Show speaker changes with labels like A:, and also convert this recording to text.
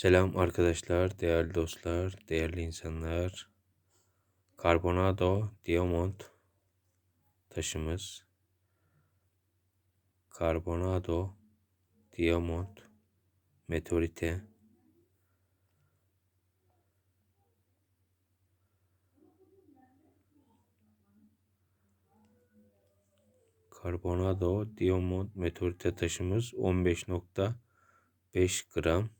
A: Selam arkadaşlar, değerli dostlar, değerli insanlar. Carbonado Diamond taşımız. Carbonado Diamond Meteorite. Carbonado Diamond Meteorite taşımız 15.5 gram.